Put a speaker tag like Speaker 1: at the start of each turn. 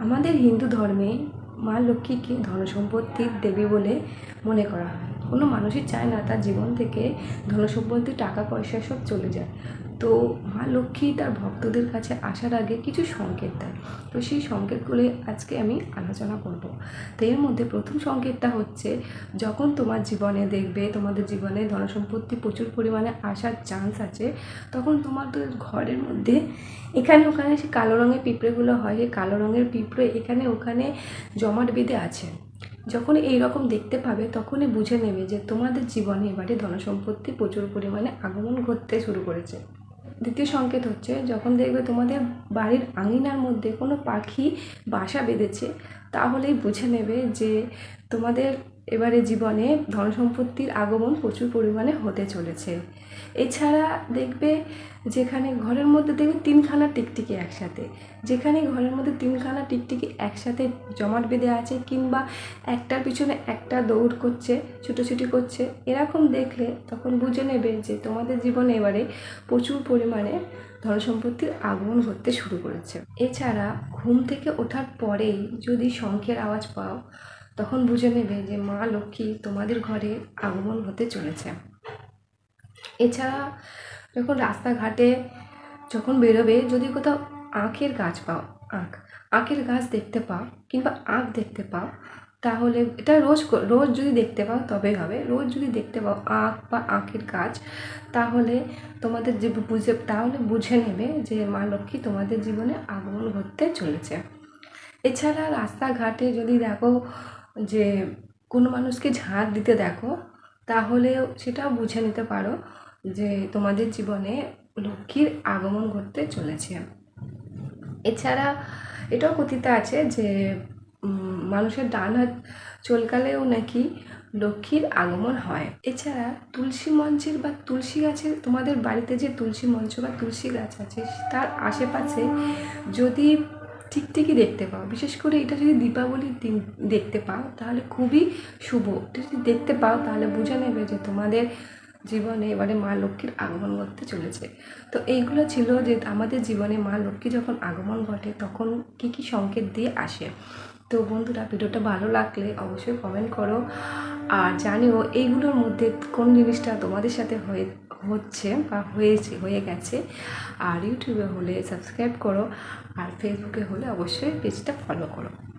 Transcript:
Speaker 1: আমাদের হিন্দু ধর্মে মা লক্ষ্মীকে ধনসম্পত্তির দেবী বলে মনে করা হয়। কোনো মানুষই চায় না তার জীবন থেকে ধনসম্পত্তি টাকা পয়সা সব চলে যায়। তো মা লক্ষ্মী তার ভক্তদের কাছে আসার আগে কিছু সংকেত দেয়। তো সেই সংকেতগুলি আজকে আমি আলোচনা করব। তো এর মধ্যে প্রথম সংকেতটা হচ্ছে, যখন তোমার জীবনে দেখবে, তোমাদের জীবনে ধনসম্পত্তি প্রচুর পরিমাণে আসার চান্স আছে, তখন তোমাদের ঘরের মধ্যে এখানে ওখানে সে কালো রঙের পিঁপড়েগুলো হয়, সেই কালো রঙের পিঁপড়ে এখানে ওখানে জমাট বেঁধে আছে। যখন এই রকম দেখতে পাবে, তখনই বুঝে নেবে যে তোমাদের জীবনে এবারে ধনসম্পত্তি প্রচুর পরিমাণে আগমন ঘটতে শুরু করেছে। দ্বিতীয় সংকেত হচ্ছে, যখন দেখবে তোমাদের বাড়ির আঙিনার মধ্যে কোনো পাখি বাসা বেঁধেছে তাহলেই বুঝে নেবে যে তোমাদের এবারে জীবনে ধন সম্পত্তির আগমন প্রচুর পরিমাণে হতে চলেছে। এছাড়া দেখবে যেখানে ঘরের মধ্যে দেখবে তিনখানা টিকটিকি একসাথে। যেখানে ঘরের মধ্যে তিনখানা টিকটিকি একসাথে জমাট বেঁধে আছে কিংবা একটার পিছনে একটা দৌড় করছে, ছুটোছুটি করছে, এরকম দেখলে তখন বুঝে নেবে যে তোমাদের জীবনে এবারে প্রচুর পরিমাণে ধন সম্পত্তির আগমন ঘটতে শুরু করেছে। এছাড়া ঘুম থেকে ওঠার পরেই যদি শঙ্খের আওয়াজ পাও, তখন বুঝে নেবে যে মা লক্ষ্মী তোমাদের ঘরে আগমন হতে চলেছে। এছাড়া যখন রাস্তাঘাটে যখন বেরোবে, যদি কোথাও আখের গাছ পাও, আখ, আখের গাছ দেখতে পাও কিংবা আখ দেখতে পাও, তাহলে এটা রোজ রোজ যদি দেখতে পাও তবে হবে। রোজ যদি দেখতে পাও আঁখ বা আঁখের গাছ, তাহলে তোমাদের যে বুঝে, তাহলে বুঝে নেবে যে মা লক্ষ্মী তোমাদের জীবনে আগমন ঘটতে চলেছে। এছাড়া রাস্তাঘাটে যদি দেখো যে কোনো মানুষকে ঝাঁট দিতে দেখো তাহলেও সেটাও বুঝে নিতে পারো যে তোমাদের জীবনে লক্ষ্মীর আগমন ঘটতে চলেছে। এছাড়া এটাও কথিত আছে যে মানুষের ডান হাত চলকালেও নাকি লক্ষ্মীর আগমন হয়। এছাড়া তুলসী মঞ্চের বা তুলসী গাছের, তোমাদের বাড়িতে যে তুলসী মঞ্চ বা তুলসী গাছ আছে, তার আশেপাশে যদি টিকটিকি দেখতে পাও। বিশেষ করে এটা যদি দীপাবলির দিন দেখতে পাও, তাহলে খুবই শুভ। এটা যদি দেখতে পাও, তাহলে বুঝে নেবে যে তোমাদের জীবনে এবারে মা লক্ষ্মীর আগমন ঘটতে চলেছে। তো এইগুলো ছিল যে আমাদের জীবনে মা লক্ষ্মী যখন আগমন ঘটে, তখন কী কী সংকেত দিয়ে আসে। তো বন্ধুরা, ভিডিওটা ভালো লাগলে অবশ্যই কমেন্ট করো। আর জানিও, এইগুলোর মধ্যে কোন জিনিসটা তোমাদের সাথে হয়ে হচ্ছে বা হয়েছে, হয়ে গেছে। আর ইউটিউবে হলে সাবস্ক্রাইব করো, আর ফেসবুকে হলে অবশ্যই পেজটা ফলো করো।